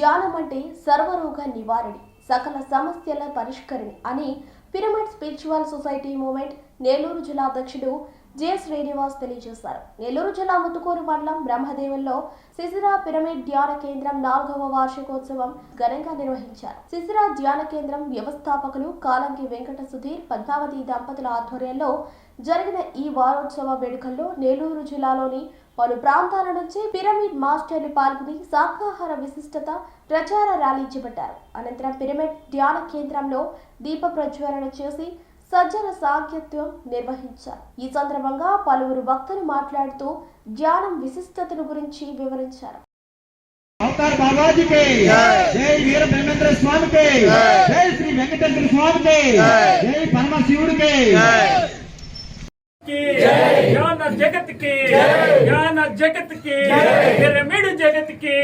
ధ్యానం అంటే సర్వరోగ నివారణి సకల సమస్యల పరిష్కరణ అని pyramid spiritual society movement Nellore జిల్లా అధ్యక్షుడు జె శ్రీనివాస్ తెలియజేశారు. నెల్లూరు జిల్లా ముతుకూరు మండలం బ్రహ్మదేవుల్లో సిసిరా పిరమిడ్ ధ్యాన కేంద్రం నాలుగవ వార్షికోత్సవం ఘనంగా నిర్వహించారు. సిసిరా ధ్యాన కేంద్రం వ్యవస్థాపకులు కాలంకి వెంకట సుధీర్ పద్మావతి దంపతుల ఆధ్వర్యంలో జరిగిన ఈ వారోత్సవ వేడుకల్లో నెల్లూరు జిల్లాలోని పలు ప్రాంతాల నుంచి పిరమిడ్ మాస్టర్లు పాల్గొని శాకాహార విశిష్టత ప్రచార ర్యాలీ చేపట్టారు. అనంతరం పిరమిడ్ ధ్యాన కేంద్రంలో దీప ప్రజ్వలన చేసి సజ్జన సాఖ్యత్వం నిర్వహించారు. ఈ సందర్భంగా పలువురు భక్తులు మాట్లాడుతూ ధ్యానం విశిష్టతను గురించి వివరించారు. జగత్కి జగత్కి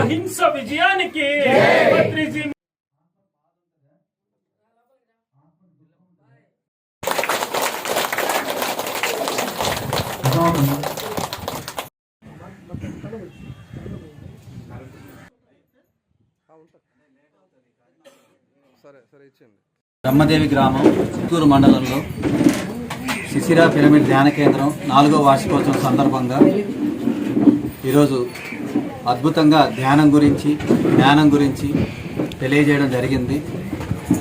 అహింస విజయానికి బ్రహ్మదేవి గ్రామం చిత్తూరు మండలంలో శిశిరా పిరమిడ్ ధ్యాన కేంద్రం నాలుగో వార్షికోత్సవం సందర్భంగా ఈరోజు అద్భుతంగా ధ్యానం గురించి జ్ఞానం గురించి తెలియజేయడం జరిగింది.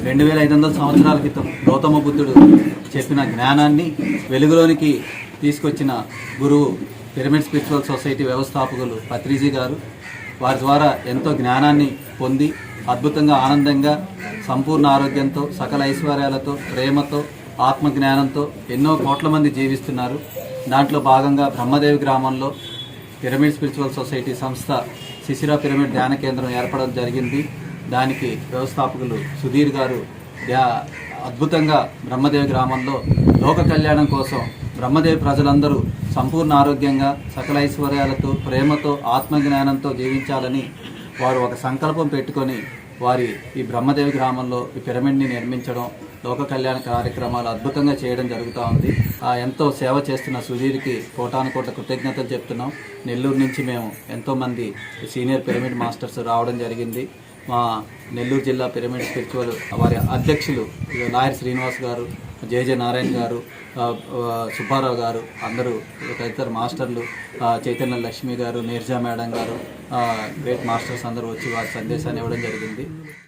రెండు వేల ఐదు వందల సంవత్సరాల క్రితం గౌతమ బుద్ధుడు చెప్పిన జ్ఞానాన్ని వెలుగులోనికి తీసుకొచ్చిన గురువు పిరమిడ్ స్పిరిచువల్ సొసైటీ వ్యవస్థాపకులు పత్రిజీ గారు వారి ద్వారా ఎంతో జ్ఞానాన్ని పొంది అద్భుతంగా ఆనందంగా సంపూర్ణ ఆరోగ్యంతో సకల ఐశ్వర్యాలతో ప్రేమతో ఆత్మజ్ఞానంతో ఎన్నో కోట్ల మంది జీవిస్తున్నారు. దాంట్లో భాగంగా బ్రహ్మదేవి గ్రామంలో పిరమిడ్ స్పిరిచువల్ సొసైటీ సంస్థ శిశిర పిరమిడ్ ధ్యాన కేంద్రం ఏర్పడడం జరిగింది. దానికి వ్యవస్థాపకులు సుధీర్ గారు అద్భుతంగా బ్రహ్మదేవి గ్రామంలో లోక కళ్యాణం కోసం బ్రహ్మదేవి ప్రజలందరూ సంపూర్ణ ఆరోగ్యంగా సకల ఐశ్వర్యాలతో ప్రేమతో ఆత్మజ్ఞానంతో జీవించాలని వారు ఒక సంకల్పం పెట్టుకొని వారి ఈ బ్రహ్మదేవి గ్రామంలో ఈ పిరమిడ్ని నిర్మించడం లోక కళ్యాణ కార్యక్రమాలు అద్భుతంగా చేయడం జరుగుతూ ఉంది. ఆ ఎంతో సేవ చేస్తున్న సుధీర్కి కోటానుకోట్ల కృతజ్ఞతలు చెప్తున్నాం. నెల్లూరు నుంచి మేము ఎంతోమంది సీనియర్ పిరమిడ్ మాస్టర్స్ రావడం జరిగింది. మా నెల్లూరు జిల్లా పిరమిడ్ స్పిరిచువల్ వారి అధ్యక్షులు లాయర్ శ్రీనివాస్ గారు జేజే నారాయణ గారు సుబ్బారావు గారు అందరూ తదితర మాస్టర్లు Chaitanya Lakshmi garu Neerja madam garu great masters అందరూ వచ్చి వారి సందేశాన్ని ఇవ్వడం జరిగింది.